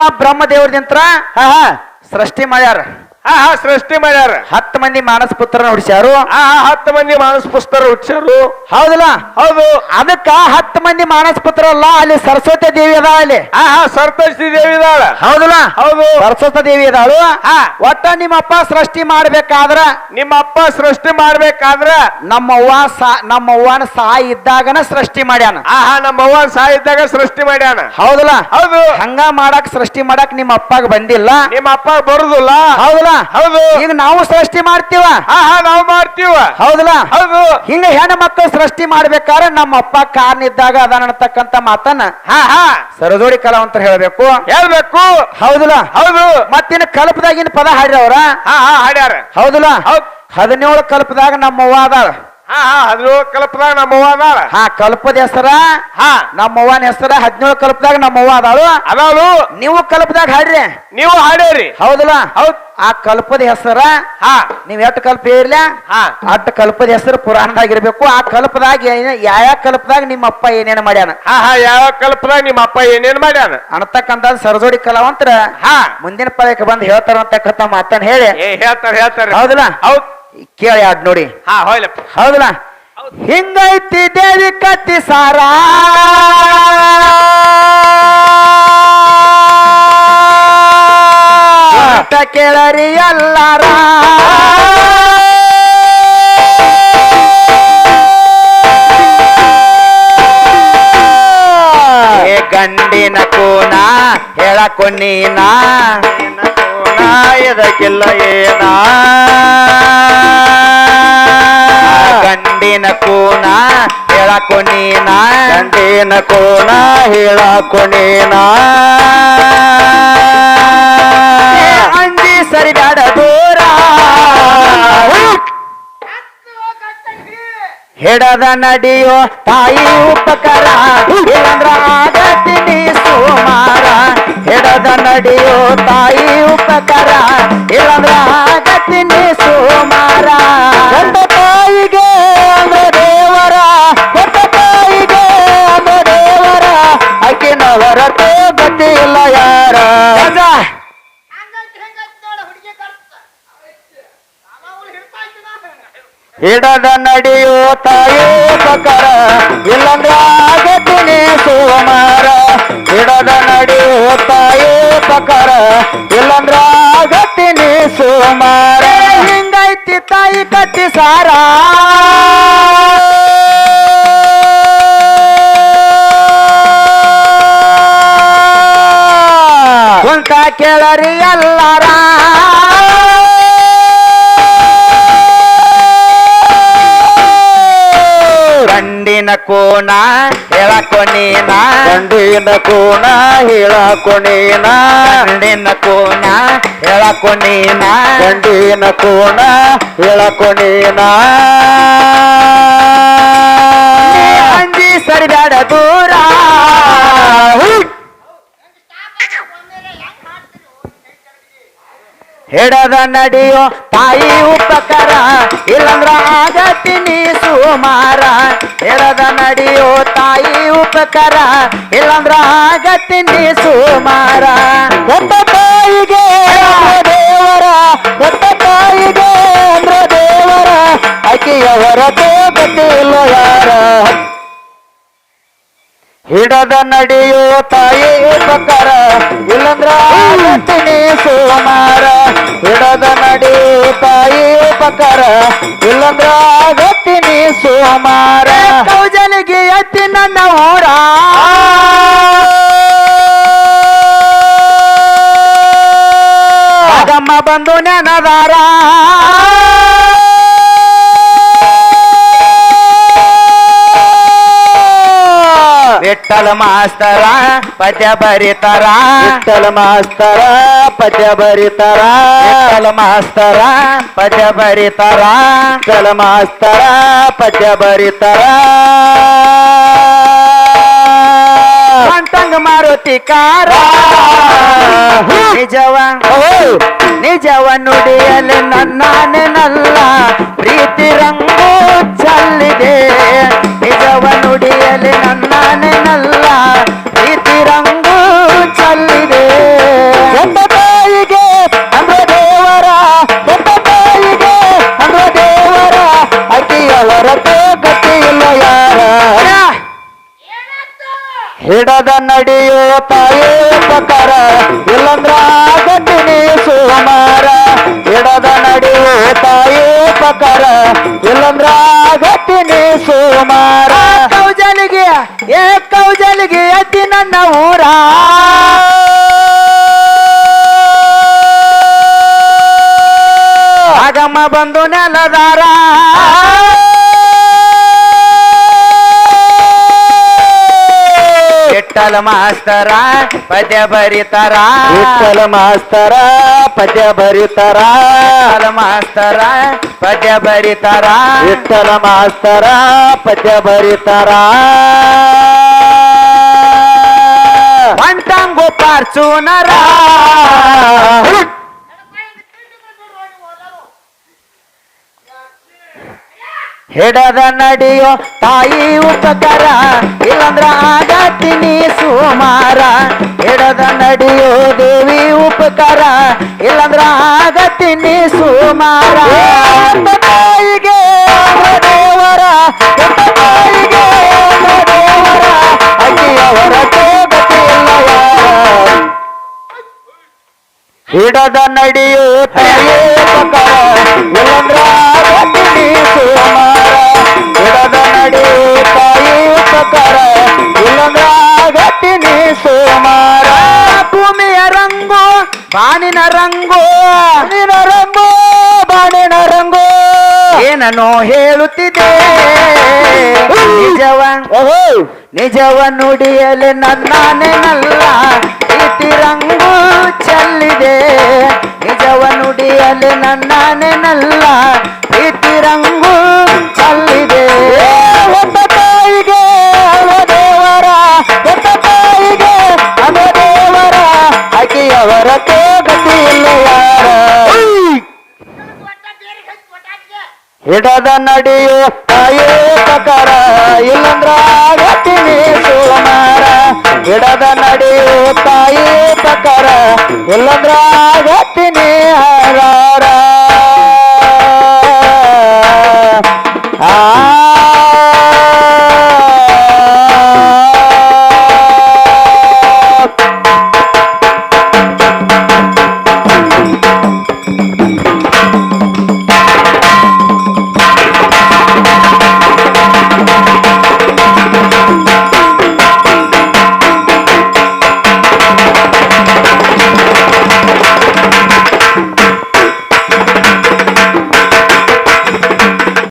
ಬ್ರಹ್ಮದೇವ್ರದಿಂತ್ರ ಹಾ ಹಾ. ಸೃಷ್ಟಿ ಮಾಡ್ಯಾರ. ಹಾ ಹಾ ಸೃಷ್ಟಿ ಮಾಡ್ಯಾರ. ಹತ್ತು ಮಂದಿ ಮಾನಸ ಪುತ್ರನ ಹುಡ್ಸ್ಯಾರು? ಆಹಾ ಹಾ ಹತ್ತು ಮಂದಿ ಮಾನಸ ಪುಸ್ತರ ಹುಟ್ಸ್ಯಾರು ಹೌದಲ್ಲ? ಹೌದು. ಅದಕ್ಕ ಹತ್ತು ಮಂದಿ ಮಾನಸ ಪುತ್ರ ಅಲ್ಲ ಅಲ್ಲಿ ಸರಸ್ವತಿ ದೇವಿ ಅದ ಅಲ್ಲಿ. ಆಹಾ ಸರಸ್ವತಿ ದೇವಿ ಇದಾಳ ಹೌದಲ್ಲ? ಹೌದು. ಸರಸ್ವತಿ ದೇವಿ ಇದಾಳು ಹಾ. ಒಟ್ಟ ನಿಮ್ಮಪ್ಪ ಸೃಷ್ಟಿ ಮಾಡ್ಬೇಕಾದ್ರ? ನಿಮ್ಮ ಅಪ್ಪ ಸೃಷ್ಟಿ ಮಾಡ್ಬೇಕಾದ್ರ? ನಮ್ಮವ್ವ ಸಾ ನಮ್ಮವ್ವನ ಸಾಯಿ ಇದ್ದಾಗನ ಸೃಷ್ಟಿ ಮಾಡ್ಯಾನ. ಆಹಾ ನಮ್ಮವ್ವ ನಮ್ಮ ಇದ್ದಾಗ ಸೃಷ್ಟಿ ಮಾಡ್ಯಾನ. ಹೌದಲ್ಲ? ಹೌದು. ಹಂಗ ಮಾಡಕ್ ಸೃಷ್ಟಿ ಮಾಡಕ್ ನಿಮ್ಮ ಅಪ್ಪಾಗ ಬಂದಿಲ್ಲ. ನಿಮ್ಮ ಅಪ್ಪ ಬರುದಿಲ್ಲ. ಹೌದಲ್ಲ? ಹೌದು. ಈಗ ನಾವು ಸೃಷ್ಟಿ ಮಾಡ್ತೀವ? ಹಾ ಹಾ ನಾವು ಮಾಡ್ತೀವ. ಹೌದಲ್ಲ? ಹೌದು. ಹಿಂಗ ಹೆಣ್ಣು ಮಕ್ಕಳು ಸೃಷ್ಟಿ ಮಾಡ್ಬೇಕಾದ್ರೆ ನಮ್ಮ ಅಪ್ಪ ಕಾರ್ನಿದ್ದಾಗ ಅದಾನ ಅನ್ನತಕ್ಕಂತ ಮಾತನ್ನ ಹಾ ಹಾ. ಕಲಾವಂತರು ಹೇಳ್ಬೇಕು. ಹೇಳ್ಬೇಕು. ಹೌದಲ್ಲ? ಹೌದು. ಮತ್ತಿನ ಕಲ್ಪದಾಗಿನ ಪದ ಹಾಡ್ರವ್ರ ಹಾ ಹಾ ಹಾಡ್ಯಾರ. ಹೌದಲ್ಲ? ಹೌದ್. ಹದಿನೇಳು ಕಲ್ಪದಾಗ ನಮ್ಮ ಅವ್ವ ಅದಾಳ. ಹಾ ಹಾ ಹದಿನೇಳು ಕಲ್ಪದಾಗ ನಮ್ಮ ಅವ್ವ ಅದಾಳ. ಹಾ ಕಲ್ಪದ ಹೆಸರ? ಹಾ. ನಮ್ಮವ್ವನ ಹೆಸರ ಹದಿನೇಳು ಕಲ್ಪದಾಗ ನಮ್ಮವ್ವ ಅದಾಳು? ಅದಾಳು. ನೀವು ಕಲ್ಪದಾಗ ಹಾಡ್ರಿ. ನೀವು ಹಾಡೇರಿ ಹೌದಲ್ಲ? ಹೌದ್. ಆ ಕಲ್ಪದ ಹೆಸರ? ಹಾ. ನೀವ್ ಎಷ್ಟು ಕಲ್ಪ ಇರ್ಲ? ಹಾ. ಅಟ್ ಕಲ್ಪದ ಹೆಸರು ಪುರಾಣದಾಗಿರ್ಬೇಕು ಆ ಕಲ್ಪದಾಗ ಯಾವ ಕಲ್ಪದಾಗ ನಿಮ್ಮ ಅಪ್ಪ ಏನೇನು ಮಾಡ್ಯಾನ? ಹಾ ಹಾ ಯಾವ ಕಲ್ಪದಾಗ ನಿಮ್ಮ ಅಪ್ಪ ಏನೇನ್ ಮಾಡ್ಯಾನ? ಅನ್ನತಕ್ಕಂತ ಸರಜೋಡಿ ಕಲಾವಂತರ ಹಾ. ಮುಂದಿನ ಪದಕ್ಕೆ ಬಂದು ಹೇಳ್ತಾರ ಅಂತಕ್ಕಂಥ ಮಾತನ್ನ ಹೇಳಿ. ಹೇಳ್ತಾರ ಹೇಳ್ತಾರ. ಹೌದಲ್ಲ? ಹೌದ್. ಕೇಳಿ ಆಡ್ ನೋಡಿ. ಹಾ ಹೋಯ್ಲಪ್ಪ ಹೌದಲ್ಲ? ಹಿಂಗೈತಿ ದೇವಿ ಕತ್ತಿ ಸಾರ. ಕೇಳರಿ ಎಲ್ಲಾರ? ಏ ಗಂಡಿನ ಕೋನ ಹೇಳಕೊ ನೀನ ಇದಕ್ಕಿಲ್ಲ ಏನ? ಗಂಡಿನ ಕೂನ ಹೇಳಕೊ ನೀನ? ಗಂಡಿನ ಕೋನ ಹೇಳಾಕೊ ನೀನ? ಏ ಅಂಜಿ ಸರಿದಾಡ ದೂರ. ಹಿಡದ ನಡಿಯೋ ತಾಯಿ ಉಪಕಾರ. ಇಲ್ಲಂದ್ರ ಆಗತ್ತೀನಿ ಸುಮಾರ. ಹಿಡದ ನಡಿಯೋ ತಾಯಿ ಉಪಕಾರ. ಹಿಡದ ನಡೆಯೋ ತಾಯೋ ಉಪಕಾರ ಇಲ್ಲಂದ್ರ ಆಗತ್ತೀನಿ ಸೋಮಾರ ಹಿಡದ ನಡೆಯೋ ತಾಯೋ ಉಪಕಾರ ಇಲ್ಲಂದ್ರ ಸೋಮಾರ ಹಿಂಗೈತಿ ತಾಯಿ ಕಟ್ಟಿ ಸಾರ? ಕುಂತ ಕೇಳರಿ ಎಲ್ಲಾರ. ಗಂಡಿನ ಕೋಣ ಹೇಳಕೊ ನೀನ ಗಂಡಿನ ಕೋಣ ಹೇಳಾಕೊ ನೀನ ಗಂಡಿನ ಕೋಣ ಹೇಳಕೊ ನೀನ ಗಂಡಿನ ಕೋಣ ಹೇಳಾಕೊ ನೀನ ನೀ ಅಂಜಿ ಸರಿದಾಡ ದೂರ. ಹಿಡದ ನಡಿಯೋ ತಾಯಿ ಉಪಕಾರ, ಇಲ್ಲಂದ್ರ ಆಗತ್ತೀನಿ ಸುಮಾರ. ಹಿಡದ ನಡಿಯೋ ತಾಯಿ ಉಪಕಾರ, ಇಲ್ಲಂದ್ರ ಆಗತ್ತೀನಿ ಸುಮಾರ. ಒಬ್ಬ ತಾಯಿಗೆ ಹಿಡದ ನಡೆಯೋ ತಾಯಿ ಉಪಕಾರ ಇಲ್ಲಂದ್ರ ಆಗತ್ತೀನಿ ಸೋಮಾರ ಹಿಡದ ನಡೆಯೋ ತಾಯಿ ಉಪಕಾರ ಇಲ್ಲಂದ್ರ ಗತ್ತಿನಿ ಸೋಮಾರ ಕೌಜಲಿಗೆ ಎತ್ತಿ ನನ್ನ ಊರ. ಅದಮ್ಮ ಬಂದು ನೆನದಾರ. ವಿಠಲ ಮಾಸ್ತರ ಪದ್ಯ ಬರಿತಾರ ವಿಠಲ ಮಾಸ್ತರ ಪದ್ಯ ಬರಿತಾರ ವಿಠಲ ಮಾಸ್ತರ ಪದ್ಯ ಬರಿತಾರ ವಿಠಲ ಮಾಸ್ತರ ಪದ್ಯ ಬರಿತಾರ ಮಾರುತಿ ಮಾರುತಿಕಾರ ನಿಜವ ನಿಜವ ನುಡಿಯಲು ನನ್ನ ನೆನಲ್ಲ ಹಿಡದ ನಡೆಯೋ ತಾಯೇ ಪಕರ. ಇಲ್ಲಂದ್ರ ಗಟ್ಟಿನಿ ಸುಮಾರ. ಹಿಡದ ನಡಿಯೋ ತಾಯೇ ಪಕರ. ಇಲ್ಲಂದ್ರ ಗಟ್ಟಿನಿ ಸುಮಾರ. ಕೌಜಲಿಗೆ, ಏ ಕೌಜಲಿಗೆ, ಅತಿ ನನ್ನ ಊರ. ಆಗಮ್ಮ ಬಂದು ನೆಲದಾರ. ಇಟ್ಟಲ ಮಾಸ್ತರ ಪದ್ಯ ಬರಿತಾರ ವಿಠಲ ಮಾಸ್ತರ ಪದ್ಯ ಬರಿತಾರ ಇಟ್ಟಲ ಮಾಸ್ತರ ಪದ್ಯ ಬರಿತಾರ ವಿಠಲ ಮಾಸ್ತರ ಪದ್ಯ ಬರಿತಾರ ಒಂಟಂಗು ಪಾರ್ಚೂನರ ಹಿಡದ ನಡೆಯೋ ತಾಯಿ ಉಪಕಾರ, ಇಲ್ಲಂದ್ರ ಆಗತ್ತೀನಿ ಸುಮಾರ. ಹಿಡದ ನಡೆಯೋ ದೇವಿ ಉಪಕಾರ, ಇಲ್ಲಂದ್ರ ಆಗತ್ತೀನಿ ಸುಮಾರ. ತಾಯಿಗೆ ದೇವರ ತಾಯಿಗೆ ದೇವರ, ಅಕ್ಕಿಯವರ ಹಿಡದ ನಡೆಯೋ ತಾಯಿ ಪಕರ ಏನನೋ ಹೇಳುತ್ತಿದೆ. ನಿಜವ ಓಹೋ. ನಿಜವ ನುಡಿಯಲೆ ನನ್ನಾನೆನಲ್ಲ ಪ್ರೀತಿ ಚಲ್ಲಿದೆ ಚೆಲ್ಲಿದೆ. ನಿಜವ ನುಡಿಯಲೆ ನನ್ನಾನೆನಲ್ಲ ಪ್ರೀತಿ ಹಿಡದ ನಡೆಯೋ ತಾಯೇ ಪಕರ ಇಲ್ಲಂದ್ರ ಆಗತ್ತಿನಿ ಸುಮಾರ ಹಿಡದ ನಡೆಯೋ ತಾಯಿ ಇಲ್ಲಂದ್ರೆ ಇಲ್ಲಂದ್ರ ಆಗತ್ತಿನಿ